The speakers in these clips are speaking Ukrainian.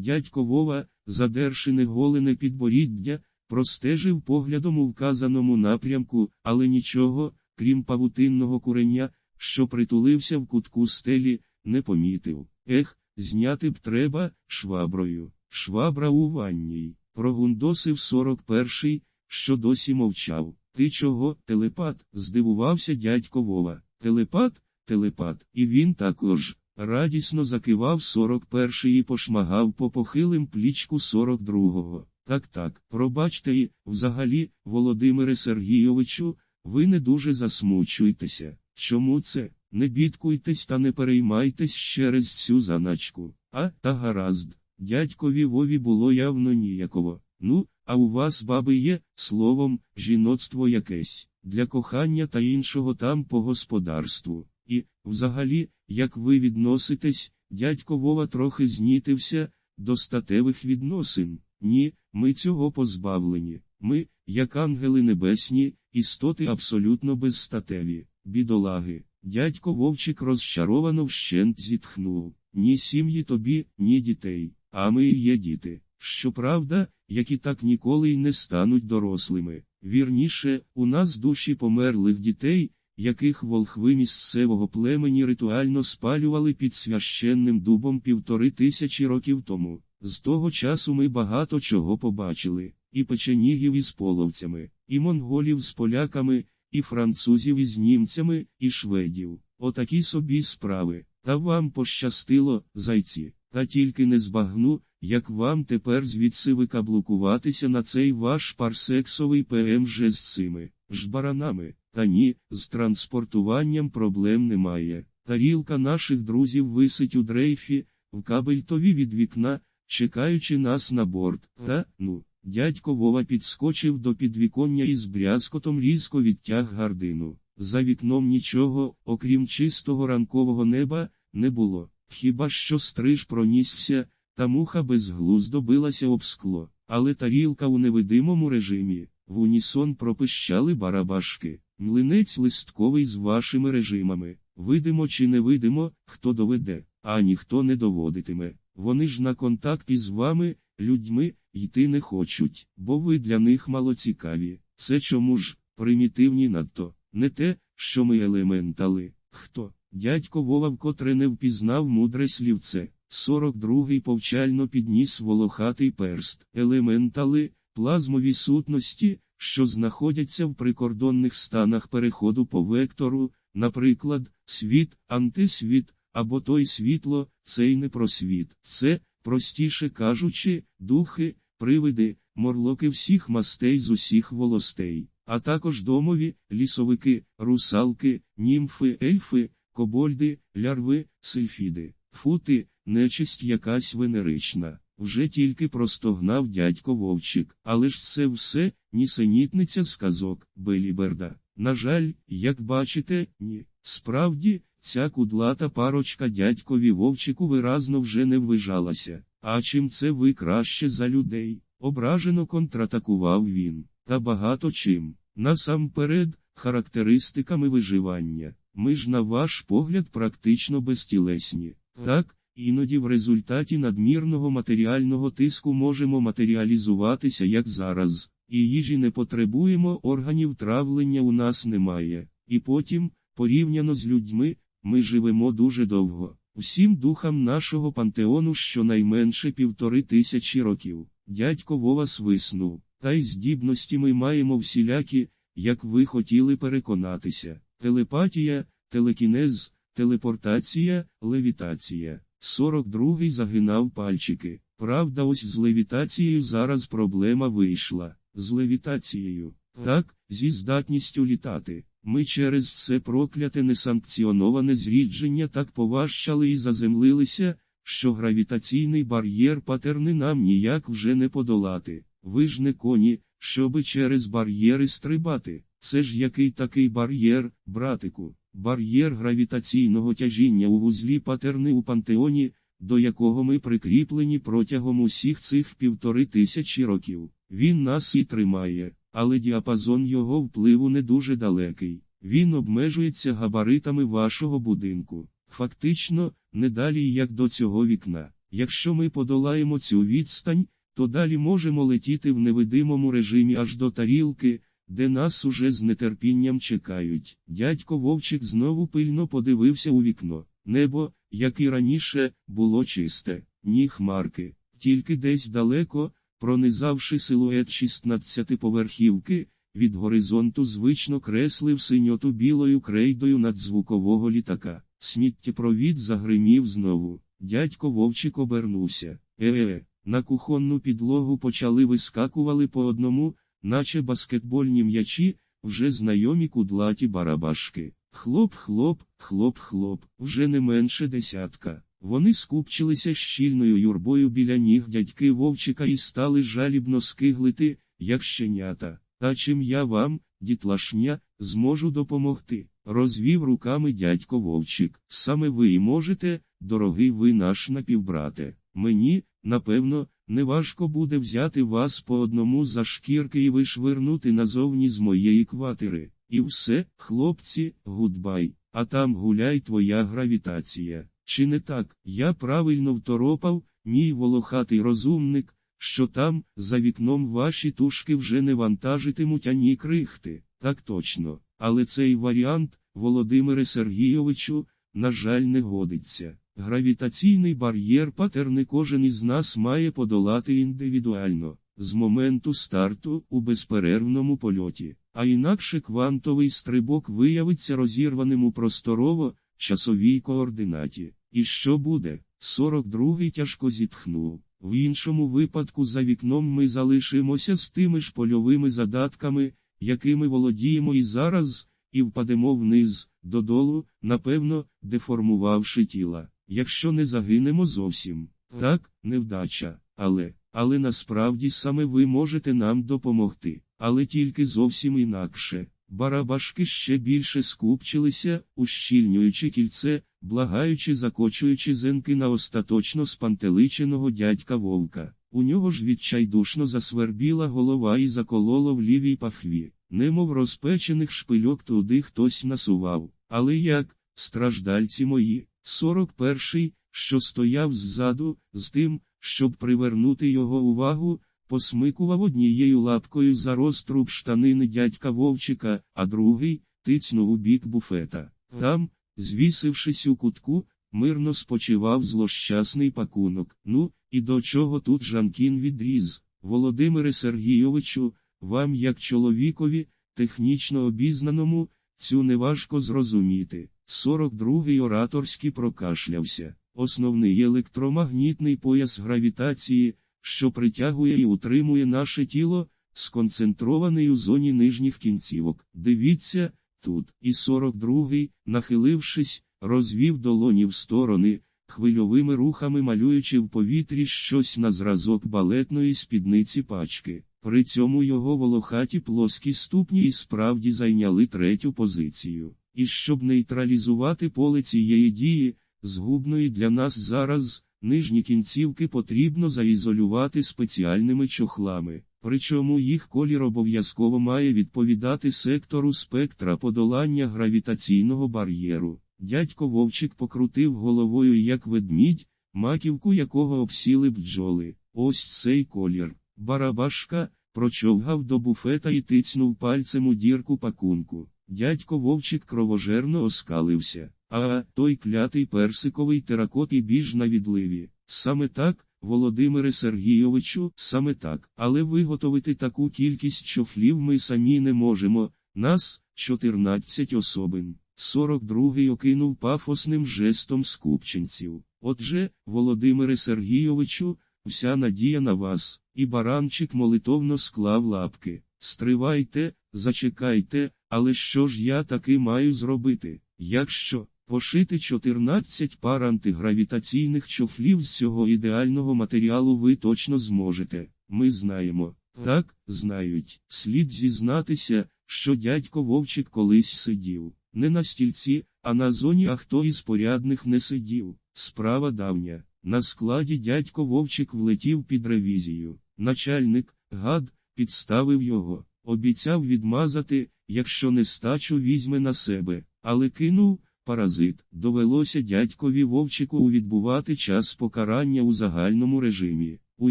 Дядько Вова, задерши неголене підборіддя, простежив поглядом у вказаному напрямку, але нічого, крім павутинного куреня, що притулився в кутку стелі, не помітив. Ех, зняти б треба шваброю. Швабра у ванній. Прогундосив 41-й, що досі мовчав. Ти чого, телепат? здивувався дядько Вова. Телепат, телепат, і він також. Радісно закивав 41-й і пошмагав по похилим плічку 42-го. Так так, пробачте і, взагалі, Володимире Сергійовичу, ви не дуже засмучуйтеся. Чому це? Не бідкуйтесь та не переймайтесь через цю заначку. А, та гаразд. Дядькові Вові було явно ніяково. Ну, а у вас, баби, є, словом, жіноцтво якесь, для кохання та іншого там по господарству. І, взагалі, як ви відноситесь, дядько Вова трохи знітився, до статевих відносин. Ні, ми цього позбавлені. Ми, як ангели небесні, істоти абсолютно безстатеві, бідолаги. Дядько Вовчик розчаровано вщент зітхнув. Ні сім'ї тобі, ні дітей, а ми і є діти. Щоправда, які так ніколи й не стануть дорослими. Вірніше, у нас душі померлих дітей, яких волхви місцевого племені ритуально спалювали під священним дубом півтори тисячі років тому. З того часу ми багато чого побачили, і печенігів із половцями, і монголів з поляками, і французів із німцями, і шведів. Отакі собі справи. Та вам пощастило, зайці, та тільки не збагну, як вам тепер звідси викаблукуватися на цей ваш парсексовий ПМЖ з цими жбаранами. Та ні, з транспортуванням проблем немає. Тарілка наших друзів висить у дрейфі, в кабельтові від вікна, чекаючи нас на борт. Та, ну, дядько Вова підскочив до підвіконня і з брязкотом різко відтяг гардину. За вікном нічого, окрім чистого ранкового неба, не було. Хіба що стриж пронісся, та муха безглуздо билася об скло, але тарілка у невидимому режимі, в унісон пропищали барабашки. Млинець листковий з вашими режимами. Видимо чи не видимо, хто доведе, а ніхто не доводитиме. Вони ж на контакті з вами, людьми, йти не хочуть, бо ви для них малоцікаві. Це чому ж, примітивні надто, не те, що ми елементали. Хто? Дядько Вова вкотре не впізнав мудре слівце. 42-й повчально підніс волохатий перст. Елементали, плазмові сутності, що знаходяться в прикордонних станах переходу по вектору, наприклад, світ, антисвіт, або той світло, цей не просвіт. Це, простіше кажучи, духи, привиди, морлоки всіх мастей з усіх волостей, а також домові, лісовики, русалки, німфи, ельфи, кобольди, лярви, сельфіди, фути, нечисть якась венерична. Вже тільки простогнав дядько Вовчик, але ж це все, нісенітниця сказок, Беліберда. На жаль, як бачите, ні. Справді, ця кудлата парочка дядькові Вовчику виразно вже не ввижалася. А чим це ви краще за людей? Ображено контратакував він. Та багато чим. Насамперед, характеристиками виживання. Ми ж, на ваш погляд, практично безтілесні. Так, Іноді в результаті надмірного матеріального тиску можемо матеріалізуватися як зараз, і їжі не потребуємо, органів травлення у нас немає. І потім, порівняно з людьми, ми живемо дуже довго. Всім духам нашого пантеону щонайменше півтори тисячі років. Дядько Вова свиснув, та й здібності ми маємо всілякі, як ви хотіли переконатися: телепатія, телекінез, телепортація, левітація. 42-й загинав пальчики. Правда, ось з левітацією зараз проблема вийшла. З левітацією. Так, зі здатністю літати. Ми через це прокляте несанкціоноване зрідження так поважчали і заземлилися, що гравітаційний бар'єр патерни нам ніяк вже не подолати. Ви ж не коні, щоби через бар'єри стрибати. Це ж який такий бар'єр, братику? Бар'єр гравітаційного тяжіння у вузлі патерни у пантеоні, до якого ми прикріплені протягом усіх цих півтори тисячі років. Він нас і тримає, але діапазон його впливу не дуже далекий. Він обмежується габаритами вашого будинку. Фактично, не далі як до цього вікна. Якщо ми подолаємо цю відстань, то далі можемо летіти в невидимому режимі аж до тарілки, де нас уже з нетерпінням чекають. Дядько Вовчик знову пильно подивився у вікно. Небо, як і раніше, було чисте, ні хмарки, тільки десь далеко, пронизавши силует 16-поверхівки, від горизонту звично креслив синьоту білою крейдою надзвукового літака. Сміттєпровід загримів знову. Дядько Вовчик обернувся. Е-е, на кухонну підлогу почали вискакували по одному, наче баскетбольні м'ячі, вже знайомі кудлаті барабашки. Хлоп-хлоп, хлоп-хлоп, вже не менше десятка. Вони скупчилися щільною юрбою біля ніг дядьки Вовчика і стали жалібно скиглити, як щенята. Та чим я вам, дітлашня, зможу допомогти? Розвів руками дядько Вовчик. Саме ви і можете, дорогий ви наш напівбрате. Мені, напевно, неважко буде взяти вас по одному за шкірки і вишвирнути назовні з моєї квартири. І все, хлопці, гудбай, а там гуляй твоя гравітація. Чи не так? Я правильно второпав, мій волохатий розумник, що там, за вікном ваші тушки вже не вантажитимуть ані крихти. Так точно. Але цей варіант, Володимире Сергійовичу, на жаль, не годиться. Гравітаційний бар'єр патерни кожен із нас має подолати індивідуально, з моменту старту у безперервному польоті, а інакше квантовий стрибок виявиться розірваним у просторово, часовій координаті. І що буде? 42-й тяжко зітхнув. В іншому випадку за вікном ми залишимося з тими ж польовими задатками, якими володіємо і зараз, і впадемо вниз, додолу, напевно, деформувавши тіла. Якщо не загинемо зовсім. Так, невдача, але, але насправді саме ви можете нам допомогти, але тільки зовсім інакше. Барабашки ще більше скупчилися, ущільнюючи кільце, благаючи, закочуючи зенки на остаточно спантеличеного дядька вовка. У нього ж відчайдушно засвербіла голова і закололо в лівій пахві, немов розпечених шпильок туди хтось насував. Але як, страждальці мої, 41-й, що стояв ззаду, з тим, щоб привернути його увагу, посмикував однією лапкою за розтруб штанини дядька Вовчика, а другий тицнув у бік буфета. Там, звісившись у кутку, мирно спочивав злощасний пакунок. Ну, і до чого тут Жанкін відріз? Володимире Сергійовичу, вам, як чоловікові, технічно обізнаному, цю неважко зрозуміти. 42-й ораторський прокашлявся. Основний електромагнітний пояс гравітації, що притягує і утримує наше тіло, сконцентрований у зоні нижніх кінцівок. Дивіться, тут, і 42-й, нахилившись, розвів долоні в сторони, хвильовими рухами малюючи в повітрі щось на зразок балетної спідниці пачки. При цьому його волохаті плоскі ступні і справді зайняли третю позицію. І щоб нейтралізувати поле цієї дії, згубної для нас зараз, нижні кінцівки потрібно заізолювати спеціальними чохлами, причому їх колір обов'язково має відповідати сектору спектра подолання гравітаційного бар'єру. Дядько Вовчик покрутив головою як ведмідь, маківку якого обсіли бджоли. Ось цей колір. Барабашка прочовгав до буфета і тицнув пальцем у дірку пакунку. Дядько Вовчик кровожерно оскалився, а той клятий персиковий теракот і біж на відливі. Саме так, Володимире Сергійовичу, саме так. Але виготовити таку кількість чохлів ми самі не можемо. Нас 14 особин. 42-й окинув пафосним жестом скупченців. Отже, Володимире Сергійовичу, вся надія на вас, і баранчик молитовно склав лапки. Стривайте, зачекайте, але що ж я таки маю зробити? Якщо пошити 14 пар антигравітаційних чохлів з цього ідеального матеріалу ви точно зможете. Ми знаємо. Так, знають. Слід зізнатися, що дядько Вовчик колись сидів. Не на стільці, а на зоні, а хто із порядних не сидів. Справа давня. На складі дядько Вовчик влетів під ревізію. Начальник, гад, підставив його. Обіцяв відмазати, якщо нестачу візьме на себе, але кинув, паразит. Довелося дядькові Вовчику відбувати час покарання у загальному режимі. У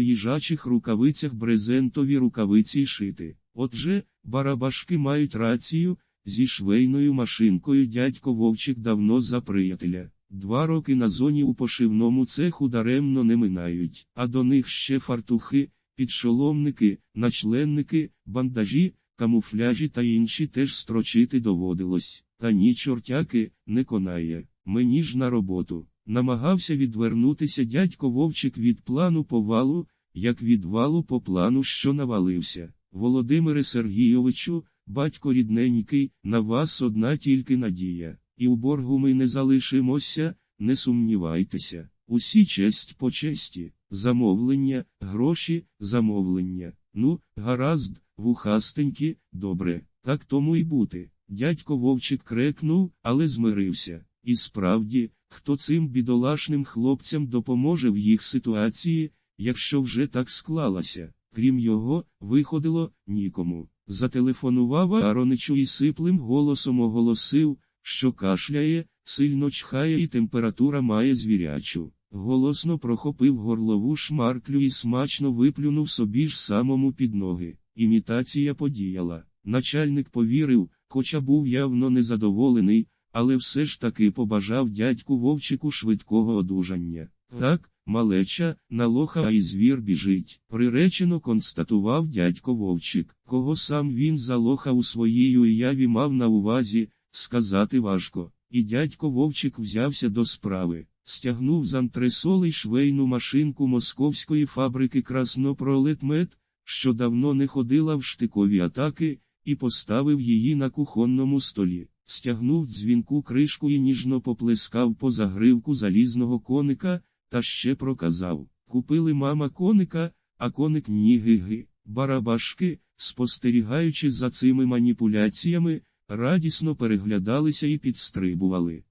їжачих рукавицях брезентові рукавиці шити. Отже, барабашки мають рацію, зі швейною машинкою дядько Вовчик давно за приятеля. Два роки на зоні у пошивному цеху даремно не минають, а до них ще фартухи, підшоломники, начленники, бандажі, камуфляжі та інші теж строчити доводилось. Та ні, чортяки, не конає. Мені ж на роботу. Намагався відвернутися дядько Вовчик від плану по валу, як від валу по плану, що навалився. Володимире Сергійовичу, батько рідненький, на вас одна тільки надія. І у боргу ми не залишимося, не сумнівайтеся. Усі честь по честі, замовлення, гроші, замовлення. Ну, гаразд, вухастенькі, добре, так тому й бути. Дядько Вовчик крекнув, але змирився. І справді, хто цим бідолашним хлопцям допоможе в їх ситуації, якщо вже так склалося, крім його, виходило нікому. Зателефонував Ароничу і сиплим голосом оголосив, що кашляє, сильно чхає і температура має звірячу. Голосно прохопив горлову шмарклю і смачно виплюнув собі ж самому під ноги. Імітація подіяла. Начальник повірив, хоча був явно незадоволений, але все ж таки побажав дядьку Вовчику швидкого одужання. Так, малеча, на лоха а й звір біжить. Приречено констатував дядько Вовчик, кого сам він за лоха у своїй уяві мав на увазі, сказати важко. І дядько Вовчик взявся до справи, стягнув з антресоли швейну машинку московської фабрики Краснопролетмет, що давно не ходила в штикові атаки, і поставив її на кухонному столі, стягнув дзвінку кришку і ніжно поплескав по загривку залізного коника, та ще проказав Купили мама коника, а коник ні-ги-ги. Барабашки, спостерігаючи за цими маніпуляціями, радісно переглядалися і підстрибували.